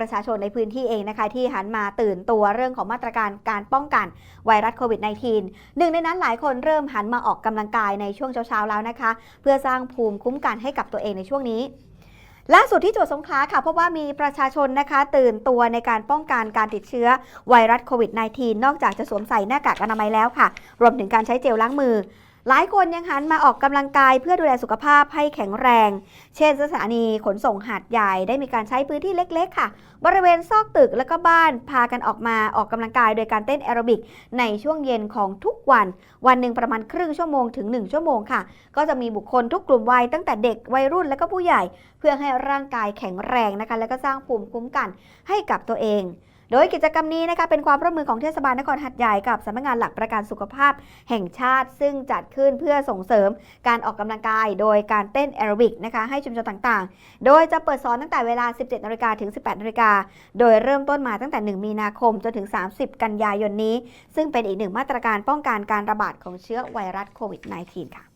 ประชาชนในพื้นที่เองนะคะ ที่หันมาตื่นตัวเรื่องของมาตรการการป้องกันไวรัสโควิด -19 หนึ่งในนั้นหลายคนเริ่มหันมาออกกำลังกายในช่วงเช้าๆแล้วนะคะ เพื่อสร้างภูมิคุ้มกันให้กับตัวเองในช่วงนี้ล่าสุดที่จังหวัดสงขลาค่ะพราะว่ามีประชาชนนะคะ ตื่นตัวในการป้องกันการติดเชื้อไวรัสโควิด -19 นอกจากจะสวมใส่หน้ากากอนามัยแล้วค่ะ รวมถึงการใช้เจลล้างมือ หลายคนยังหันมาออกกำลังกายเพื่อดูแลสุขภาพให้แข็งแรง เช่น สถานีขนส่งหาดใหญ่ได้มีการใช้พื้นที่เล็กๆ ค่ะ บริเวณซอกตึกและก็บ้านพากันออกมาออกกำลังกายโดยการเต้นแอโรบิกในช่วงเย็นของทุกวัน วันหนึ่งประมาณครึ่งชั่วโมงถึง 1 ชั่วโมงค่ะ ก็จะมีบุคคลทุกกลุ่มวัยตั้งแต่เด็กวัยรุ่นและก็ผู้ใหญ่ เพื่อให้ร่างกายแข็งแรงนะคะ และก็สร้างภูมิคุ้มกันให้กับตัวเอง โดยกิจกรรมนี้นะคะเป็นความร่วมมือของเทศบาลนครหัดใหญ่กับสำนักงานหลักประกันสุขภาพแห่งชาติ ซึ่งจัดขึ้นเพื่อส่งเสริมการออกกำลังกาย โดยการเต้นแอโรบิกนะคะให้ชุมชนต่างๆ โดยจะเปิดสอนตั้งแต่เวลา 17นาฬิกาถึง 18นาฬิกาโดยเริ่มต้นมาตั้งแต่ 1 มีนาคมจนถึง 30 กันยายนนี้ ซึ่งเป็นอีกหนึ่งมาตรการป้องกันการระบาดของเชื้อไวรัสโควิด -19 ค่ะ